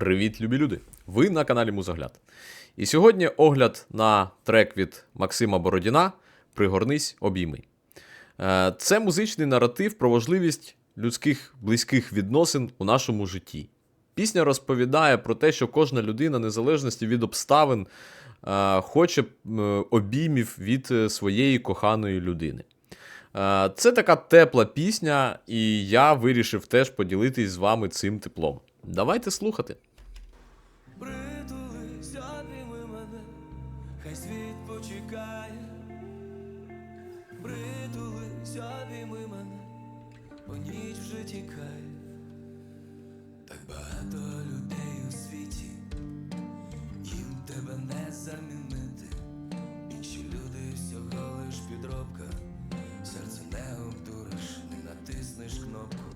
Привіт, любі люди! Ви на каналі Музогляд. І сьогодні огляд на трек від Максима Бородіна Пригорнись, обійми. Е, Це музичний наратив про важливість людських близьких відносин у нашому житті. Пісня розповідає про те, що кожна людина, незалежності від обставин, е, хоче обіймів від е, своєї коханої людини. Це така тепла пісня, і я вирішив теж поділитись з вами цим теплом. Давайте слухати. Хай світ почекає. Притулись, обійми мене, бо ніч вже тікає. Так багато людей у світі, їм тебе не замінити. Інші люди всього лиш підробка, серце не обдуриш, не натиснеш кнопку.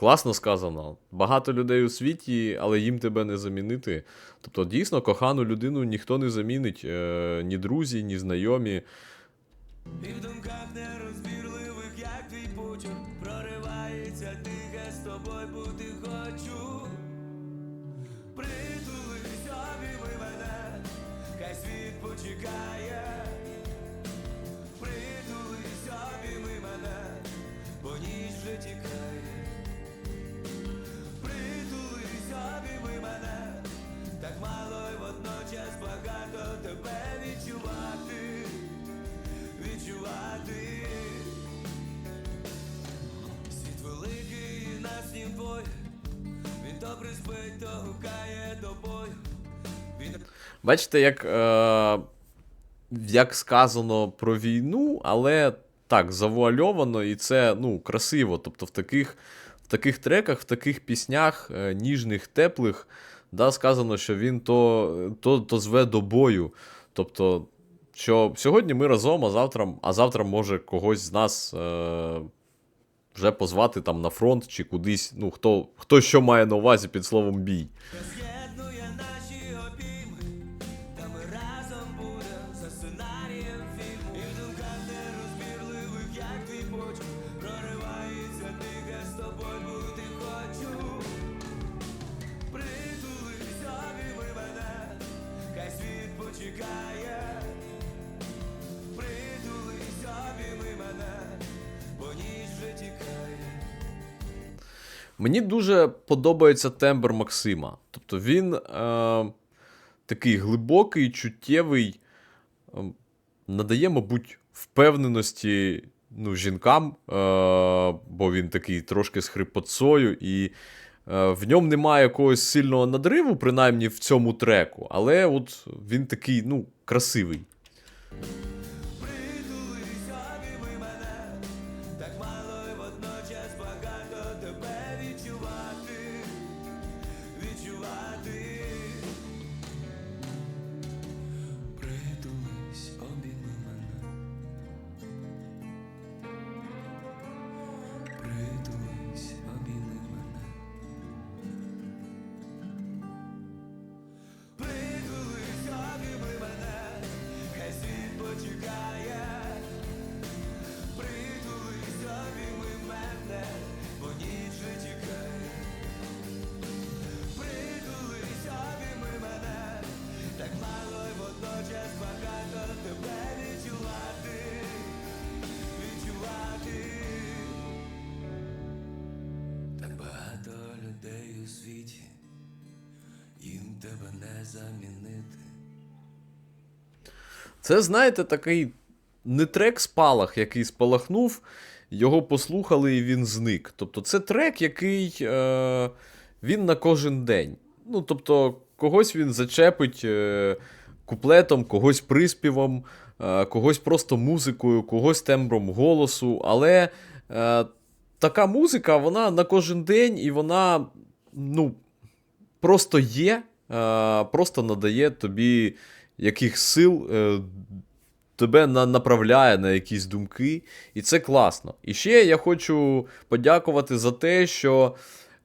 Класно сказано. Багато людей у світі, але їм тебе не замінити. Тобто, дійсно, кохану людину ніхто не замінить, е, ні друзі, ні знайомі. І в думках нерозбірливих, як твій почерк проривається тихе, з тобою бути хочу. Притулись, обійми мене, хай світ почекає. Відчувати. Світ великий і нас нім двоє. Він то приспить, то гукає до бою. Він Бачите, як, е, як сказано про війну, але так, завуальовано, і це ну, красиво. Тобто в таких, в таких треках, в таких піснях, е, ніжних, теплих, да, сказано, що він то, то, то зве до бою. Тобто, що сьогодні ми разом, а завтра, а завтра може когось з нас. Е, вже позвати там на фронт чи кудись, ну хто, хто що має на увазі під словом бій. роз'єднує Мені дуже подобається тембр Максима. Тобто він е, такий глибокий, чуттєвий, е, надає, мабуть, впевненості ну, жінкам, е, бо він такий трошки з хрипотцою, і е, в ньому немає якогось сильного надриву, принаймні в цьому треку, але от він такий, ну, красивий. Притулись, тебе не замінити. Це, знаєте, такий не трек спалах, який спалахнув, його послухали і він зник. Тобто, це трек, який е, він на кожен день. Ну, тобто, когось він зачепить е, куплетом, когось приспівом, е, когось просто музикою, когось тембром голосу. Але е, така музика, вона на кожен день і вона, ну, просто є, просто надає тобі яких сил, е, тебе на, направляє на якісь думки, і це класно. І ще я хочу подякувати за те, що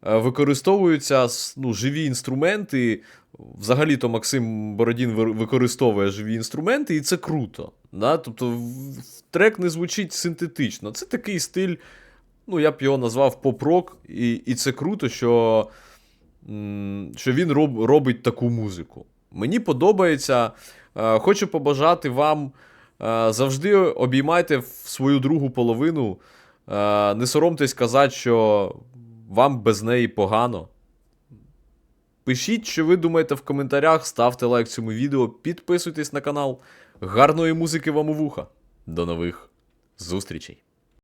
е, використовуються ну, живі інструменти. Взагалі-то Максим Бородін використовує живі інструменти, і це круто. Да? Тобто трек не звучить синтетично. Це такий стиль, ну я б його назвав поп-рок, і, і це круто, що що він роб, робить таку музику. Мені подобається. Е, хочу побажати вам е, завжди обіймайте свою другу половину. Е, не соромтесь казати, що вам без неї погано. Пишіть, що ви думаєте в коментарях, ставте лайк цьому відео, підписуйтесь на канал. Гарної музики вам у вуха. До нових зустрічей!